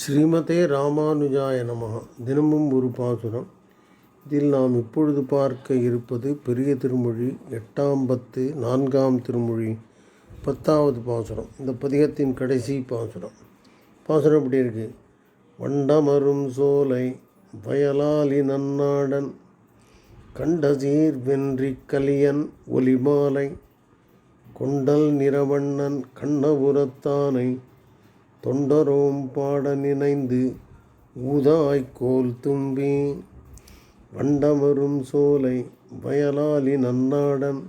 ஸ்ரீமதே ராமானுஜாய நமः தினமும் ஒரு பாசுரம். இதில் நாம் இப்பொழுது பார்க்க இருப்பது பெரிய திருமொழி எட்டாம் பத்து நான்காம் திருமொழி பத்தாவது பாசுரம். இந்த பதிகத்தின் கடைசி பாசுரம். பாசுரம் இப்படி இருக்கு? வண்டமரும் சோலை வயலாலி நன்னாடன் கண்டசீர் வென்றி கலியன் ஒலிமாலை கொண்டல் நிறவண்ணன் கண்ணபுரத்தானை தொண்டரோம் பாட நினைந்து ஊதாய்கோல் தும்பி வண்டமரும் சோலை வயலாலி நன்னாடன்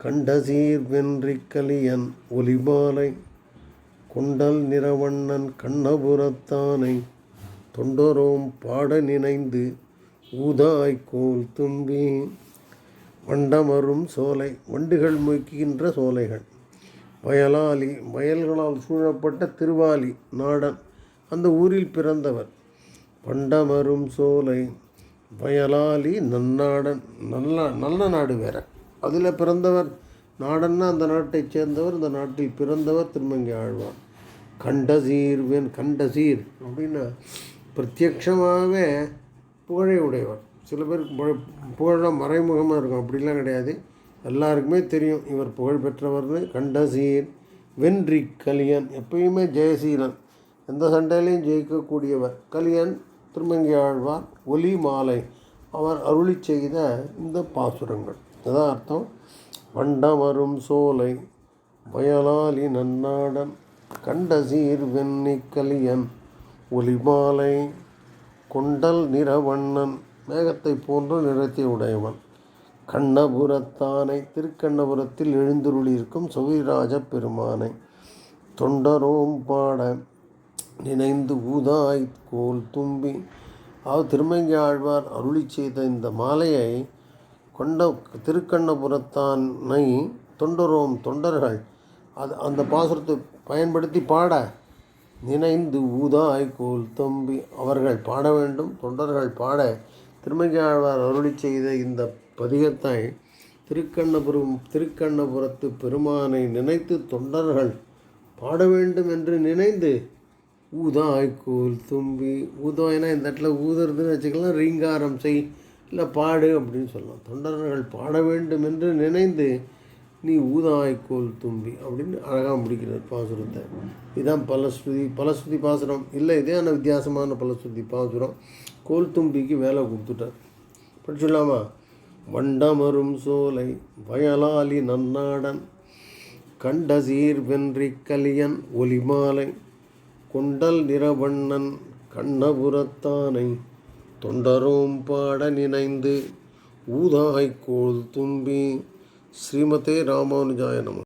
கண்டசீர் வென்றி கலியன் ஒலிபாலை கொண்டல் நிறவண்ணன் கண்ணபுரத்தானை தொண்டரோம் பாட நினைந்து ஊதாய்கோல் தும்பி வண்டமரும் சோலை வண்டுகள் மொய்க்கின்ற சோலைகள். வயலாளி வயல்களால் சூழப்பட்ட திருவாலி நாடன் அந்த ஊரில் பிறந்தவர். பண்டமரும் சோலை வயலாளி நன்னாடன் நல்ல நல்ல நாடு வேற. அதில் பிறந்தவர் நாடன்னா அந்த நாட்டைச் சேர்ந்தவர் இந்த நாட்டில் பிறந்தவர் திருமங்கி ஆழ்வார். கண்டசீர்வன் கண்டசீர் அப்படின்னா பிரத்யக்ஷமாகவே புகழை உடையவர். சில பேருக்கு புகழ் புகழெலாம் மறைமுகமாக இருக்கும் அப்படிலாம் கிடையாது. எல்லாருக்குமே தெரியும் இவர் புகழ் பெற்றவர்னு. கண்டசீர் வென்றி கலியன் எப்பயுமே ஜெயசீலன். எந்த சண்டையிலையும் ஜெயிக்கக்கூடியவர். கலியன் திருமங்கி ஆழ்வார் ஒலி மாலை அவர் அருளி செய்த இந்த பாசுரங்கள். அதான் அர்த்தம். வண்டமரும் சோலை வயலாலி நன்னாடன். கண்டசீர் வெண்ணி கலியன் ஒலிமாலை. கொண்டல் நிறவண்ணன். மேகத்தை போன்று நிறத்தை உடையவன். கண்ணபுரத்தானை திருக்கண்ணபுரத்தில் எழுந்துருளியிருக்கும் சுவிராஜ பெருமானை. தொண்டரோம் பாட நினைந்து ஊதாய் கோல் தும்பி. அவர் திருமங்கி ஆழ்வார் அருளி செய்த இந்த மாலையை கொண்ட திருக்கண்ணபுரத்தானை தொண்டரோம் தொண்டர்கள் அது அந்த பாசுரத்தை பயன்படுத்தி பாட நினைந்து ஊதாய் கோல் தும்பி. அவர்கள் பாட வேண்டும் தொண்டர்கள் பாட திருமங்கையாழ்வார் அருளி செய்த இந்த பதிகத்தை திருக்கண்ணபுரம் திருக்கண்ணபுரத்து பெருமானை நினைத்து தொண்டர்கள் பாட வேண்டும் என்று நினைந்து ஊதாய்கோல் தும்பி ஊதாய்னா இந்த இடத்துல ஊதுறதுன்னு வச்சுக்கலாம் ரீங்காரம் செய் இல்லை பாடு அப்படின்னு சொல்லலாம். தொண்டர்கள் பாட வேண்டும் என்று நினைந்து நீ ஊதாய்க்கோல் தும்பி அப்படின்னு அழகாக முடிக்கிறார் பாசுரத்தை. இதுதான் பலஸ்ருதி பலஸ்ருதி பாசுரம். இல்லை இதே ஆனால் வித்தியாசமான பலஸ்ருதி பாசுரம். கோல் தும்பிக்கு வேலை கொடுத்துட்டார். படிச்சுடலாமா? வண்டமரும் சோலை வயலாலி நன்னாடன் கண்டசீர் வென்றி கலியன் ஒலிமாலை கொண்டல் நிறவண்ணன் கண்ணபுரத்தானை தொண்டரோம் பாட நினைந்து ஊதாய்க்கோள் தும்பி ஸ்ரீமதே ராமானுஜாய நம